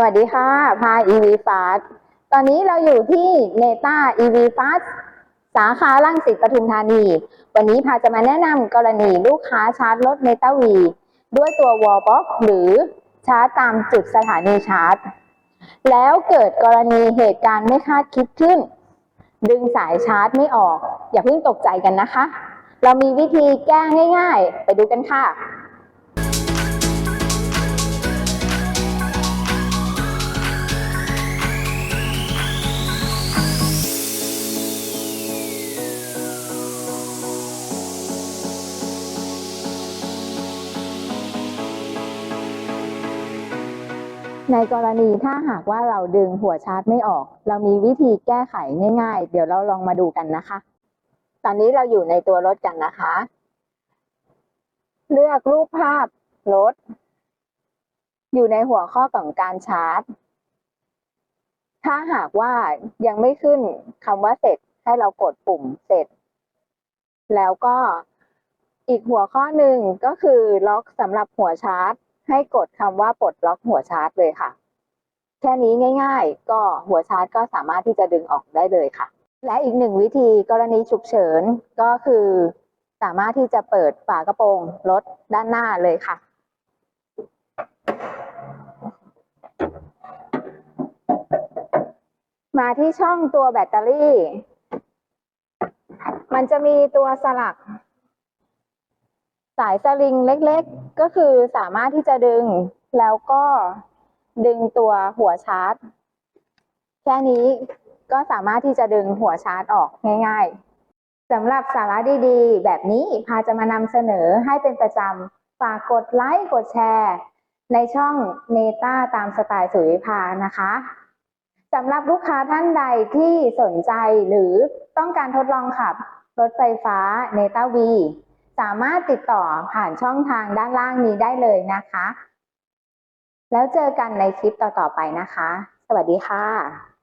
สวัสดีค่ะ พา EV Fast ตอนนี้เราอยู่ที่เนต้า EV Fast สาขาลังสิตปทุมธานี วันนี้พาจะมาแนะนำกรณีลูกค้าชาร์จรถเนต้าวีด้วยตัว Wall Box หรือชาร์จตามจุดสถานีชาร์จ แล้วเกิดกรณีเหตุการณ์ไม่คาดคิดขึ้น ดึงสายชาร์จไม่ออก อย่าเพิ่งตกใจกันนะคะ เรามีวิธีแก้ง่าย ๆ ไปดูกันค่ะ ในกรณีถ้าหากว่าเราดึงหัวชาร์จไม่ออก เรามีวิธีแก้ไขง่าย ๆ เดี๋ยวเราลองมาดูกันนะคะ ตอนนี้เราอยู่ในตัวรถกันนะคะ เลือกรูปภาพรถ อยู่ในหัวข้อของการชาร์จ ถ้าหากว่ายังไม่ขึ้นคำว่าเสร็จให้เรากดปุ่มเสร็จ แล้วก็อีกหัวข้อหนึ่งก็คือล็อกสำหรับหัวชาร์จ ให้กดคำว่าปลดล็อกหัวชาร์จเลยค่ะ แค่นี้ง่าย ๆ ก็หัวชาร์จก็สามารถที่จะดึงออกได้เลยค่ะ และอีกหนึ่งวิธีกรณีฉุกเฉินก็คือ สามารถที่จะเปิดฝากระโปรงรถด้านหน้าเลยค่ะ มาที่ช่องตัวแบตเตอรี่ มันจะมีตัวสลัก สายสลิงเล็กๆ ก็คือสามารถที่จะดึงแล้วก็ดึงตัวหัวชาร์จ แค่นี้ก็สามารถที่จะดึงหัวชาร์จออกง่าย ๆสำหรับสาระดีๆ แบบนี้พาจะมานำเสนอให้เป็นประจำฝากกดไลค์กดแชร์ ในช่องเนต้าตามสไตล์สุริพานะคะสำหรับลูกค้าท่านใดที่สนใจหรือต้องการทดลองขับรถไฟฟ้าเนต้าวี สามารถติดต่อผ่านช่องทางด้านล่างนี้ได้เลยนะคะ แล้วเจอกันในคลิปต่อๆไปนะคะ สวัสดีค่ะ